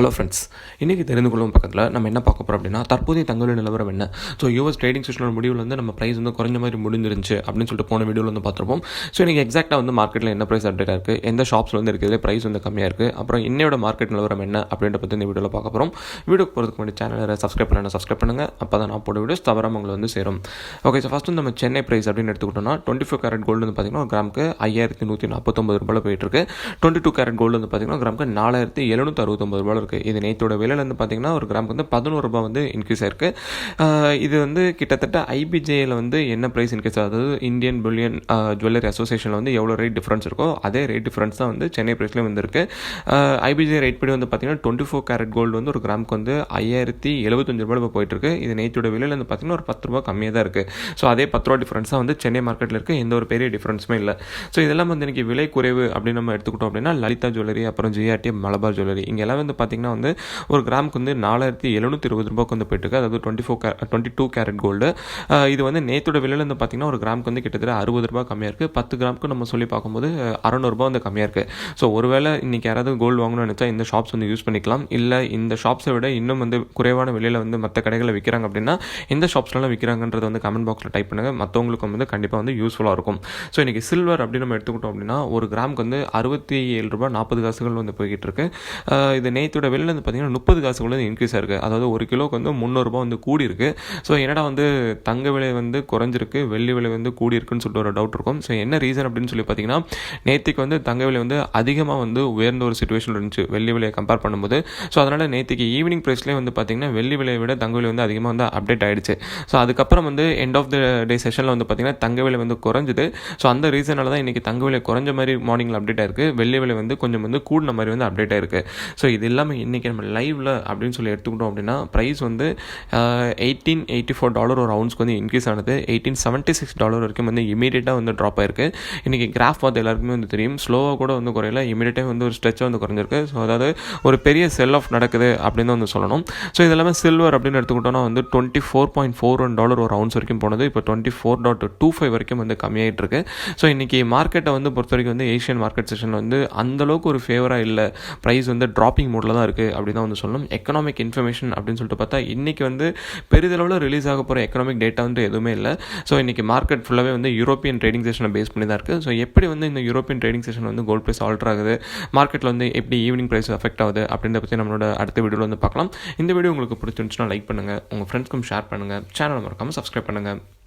Hello friends இன்றைக்கி தெரிந்து கொள்ளும் பக்கத்தில் நம்ம என்ன பார்க்க போகிறோம் அப்படின்னா தற்போதைய தங்கவிலை நிலவரம் என்ன? ஸோ யூஎஸ் ட்ரேடிங் செஷனோட முடிவில் வந்து நம்ம ப்ரைஸ் வந்து குறைஞ்ச மாதிரி முடிஞ்சிருந்துச்சு அப்படின்னு சொல்லிட்டு போன வீடியோவில் வந்து பார்த்துருப்போம். ஸோ இன்றைக்கி எக்ஸாக்டாக வந்து மார்க்கெட்டில் என்ன ப்ரைஸ் அப்டேட் இருக்குது எந்த ஷாப்ஸில் வந்து இருக்குது ப்ரைஸ் வந்து கம்மியாக இருக்குது அப்புறம் இன்னையோட மார்க்கெட் நிலவரம் என்ன? அப்படின்ற பற்றி இந்த வீடியோவில் பார்க்க போகிறோம் வீடியோக்கு போகிறதுக்கு முன்னாடி சேனலை சப்ஸ்கிரைப் பண்ண சப்ஸ்கிரைப் பண்ணுங்கள் அப்போ தான் நான் போட வீடியோஸ் தவறாமல் உங்களை வந்து சேரும். ஓகே ஸோ ஃபஸ்ட்டு நம்ம சென்னை ப்ரைஸ் அப்படின்னு எடுத்துக்கிட்டோம்னா டுவெண்ட்டி ஃபோர் கேரட் கோல்டு வந்து பார்த்திங்கன்னா ஒரு கிராமுக்கு ஐயாயிரத்தி நூற்றி நாற்பத்தொம்பது ரூபாய் போயிட்டு இருக்கு. டுவெண்ட்டி டூ கேரட் கோல்டு வந்து பார்த்திங்கன்னா கிராமுக்கு நாலாயிரத்தி எழுநூற்றி அறுபத்தொம்பது ரூபாய் இருக்குது இது நேற்றோட வந்து பார்த்தீங்கன்னா ஒரு கிராமுக்கு வந்து பதினோரு ரூபாய் வந்து இன்க்ரீஸ் ஆயிருக்கு. இது வந்து கிட்டத்தட்ட ஐபிஜேயில் வந்து என்ன ப்ரைஸ் இன்க்ரீஸ் ஆகுது? இந்தியன் புல்லியன் ஜுவல்லரி அசோசியேஷனில் வந்து எவ்வளோ ரேட் டிஃப்ரென்ஸ் இருக்கோ அதே ரேட் டிஃப்ரென்ஸ் தான் வந்து சென்னை ப்ரைஸ்லேயும் வந்துருக்கு. ஐபிஜே ரேட் படி வந்து பார்த்தீங்கன்னா டுவெண்ட்டி ஃபோர் கேரட் கோல்டு வந்து ஒரு கிராமுக்கு வந்து ஐயாயிரத்தி எழுபத்தஞ்சு ரூபாய் இப்போ போயிட்டுருக்கு. இது நேற்றோட விலையில் வந்து பார்த்தீங்கன்னா ஒரு பத்து ரூபா கம்மியாக தான் இருக்குது ஸோ அதே பத்து ரூபா டிஃப்ரென்ஸ் தான் வந்து சென்னை மார்க்கெட்டில் இருக்குது எந்த ஒரு பெரிய டிஃப்ரென்ஸுமே இல்லை. ஸோ இதெல்லாம் வந்து இன்றைக்கி விலை குறைவு அப்படின்னு நம்ம எடுத்துக்கிட்டோம் அப்படின்னா லலிதா ஜுவல்லரி அப்புறம் ஜிஆர்டி மலபார் ஜுவல்லரி இங்கே எல்லாம் வந்து பார்த்தீங்கன்னா வந்து ஒரு கிராமுக்கு வந்து நாலாயிரத்தி எழுநூற்றி இருபது ரூபாய்க்கு வந்து போயிட்டுருக்கு அதாவது twenty four K twenty two carat gold இது வந்து நேத்தோட விலையில் வந்து பார்த்தீங்கன்னா ஒரு கிராமுக்கு வந்து கிட்டத்தட்ட அறுபது ரூபாய் கம்மியாக இருக்குது பத்து கிராமுக்கு நம்ம சொல்லி பார்க்கும்போது அறநூறுபா வந்து கம்மியாக இருக்குது ஸோ ஒருவேளை இன்றைக்கி யாராவது கோல்டு வாங்கணும்னு நினச்சா இந்த ஷாப்ஸ் வந்து யூஸ் பண்ணிக்கலாம். இல்லை இந்த ஷாப்ஸை விட இன்னும் வந்து குறைவான விலையில் வந்து மற்ற கடைகளில் விற்கிறாங்க அப்படின்னா எந்த ஷாப்ஸ்லாம் விற்கிறாங்கன்றது வந்து கமெண்ட் பாக்ஸில் டைப் பண்ணுங்கள் மற்றவங்களுக்கும் வந்து கண்டிப்பாக வந்து யூஸ்ஃபுல்லாக இருக்கும். ஸோ இன்றைக்கி சில்வர் அப்படின்னு நம்ம எடுத்துக்கிட்டோம் அப்படின்னா ஒரு கிராமுக்கு வந்து அறுபத்தி ஏழு ரூபாய் நாற்பது காசுகள் வந்து போய்கிட்டு இருக்கு. இது நேற்று நேத்தோட விலையில் வந்து பார்த்தீங்கன்னா முப்பது காசுகள் வந்து இன்க்ரீஸ் ஆயிருக்கு அதாவது ஒரு கிலோக்கு வந்து முந்நூறுரூபா வந்து கூடி இருக்கு ஸோ என்னடா வந்து தங்க விலை வந்து குறைஞ்சிருக்கு வெள்ளி விலை வந்து கூடி இருக்குன்னு சொல்லிட்டு ஒரு டவுட் இருக்கும். ஸோ என்ன ரீசன் அப்படின்னு சொல்லி பார்த்தீங்கன்னா நேத்திக்கு வந்து தங்க விலை வந்து அதிகமாக வந்து உயர்ந்த ஒரு சுச்சுவேஷன் இருந்துச்சு. வெள்ளி விலையை கம்பேர் பண்ணும்போது. ஸோ அதனால் நேத்திக்கு ஈவினிங் ப்ரைஸ்லேயே வந்து பார்த்தீங்கன்னா வெள்ளி விலையை விட தங்க விலை வந்து அதிகமாக வந்து அப்டேட் ஆயிடுச்சு. ஸோ அதுக்கப்புறம் வந்து எண்ட் ஆஃப் த டே செஷனில் வந்து பார்த்தீங்கன்னா தங்க விலை வந்து குறைஞ்சிது. ஸோ அந்த ரீசனால தான் இன்றைக்கி தங்க விலை குறைஞ்ச மாதிரி மார்னிங்கில் அப்டேட் ஆயிருக்கு. வெள்ளி விலை வந்து கொஞ்சம் வந்து கூடின மாதிரி வந்து அப்டேட் ஆயிருக்கு. ஸோ இது எல்லாமே இன்றைக்கி நம்ம லைவில் அப்படின்னு சொல்லி எடுத்துக்கிட்டோம் அப்படின்னா ப்ரைஸ் வந்து எயிட்டீன் எயிட்டி ஃபோர் டாலர் ஒரு அவுன்ஸ்க்கு வந்து இன்க்ரீஸ் ஆனது. எயிட்டீன் செவன்ட்டி சிக்ஸ் டாலர் வரைக்கும் வந்து இமீடியட்டாக வந்து ட்ராப் ஆயிருக்கு. இன்றைக்கி கிராஃப் பார்த்து எல்லாருக்குமே வந்து தெரியும். ஸ்லோவாக கூட வந்து குறையல. இமீடியட்டாக வந்து ஒரு ஸ்ட்ரெச்சாக வந்து குறைஞ்சிருக்கு. ஸோ அதாவது ஒரு பெரிய செல் ஆஃப் நடக்குது அப்படின்னு தான் வந்து சொல்லணும். ஸோ இது எல்லாமே சில்வர் அப்படின்னு எடுத்துக்கிட்டோம்னா வந்து twenty four point four one dollar ஒரு அவுன்ஸ் வரைக்கும் போனது. இப்போ twenty four dot two five வரைக்கும் வந்து கம்மியாகிட்டு இருக்கு. ஸோ இன்றைக்கி மார்க்கெட்டை வந்து பொறுத்த வரைக்கும் வந்து ஏஷியன் மார்க்கெட் செஷன் வந்து அந்தளவுக்கு ஒரு ஃபேவராக இல்லை. ப்ரைஸ் வந்து ட்ராப்பிங் மோடில் தான் இருக்குது அப்படி தான் வந்து சொல்லணும். எக்கனாமிக் இன்ஃபர்மேஷன் அப்படின்னு சொல்லிட்டு பார்த்தா இன்றைக்கி வந்து பெரிதளவில் ரிலீஸ் ஆக போகிற எக்கனாமிக் டேட்டா வந்து எதுவுமே இல்லை. ஸோ இன்றைக்கி மார்க்கெட் ஃபுல்லாகவே வந்து யூரோப்பியன் ட்ரேடிங் செஷனை பேஸ் பண்ணி தான் இருக்குது ஸோ எப்படி வந்து இந்த யூரோப்பியன் ட்ரேடிங் செஷன் வந்து கோல்ட் ப்ரைஸ் ஆல்டர் ஆகுது? மார்க்கெட்டில் வந்து எப்படி ஈவினிங் ப்ரைஸ் அஃபெக்ட் ஆகுது? அப்படின்றத பற்றி நம்மளோட அடுத்த வீடியோவில் வந்து பார்க்கலாம். இந்த வீடியோ உங்களுக்கு பிடிச்சிருந்துச்சுன்னா லைக் பண்ணுங்கள் உங்கள் ஃப்ரெண்ட்ஸ்க்கும் ஷேர் பண்ணுங்கள் சேனலை மறக்காமல் சப்ஸ்கிரைப் பண்ணுங்கள்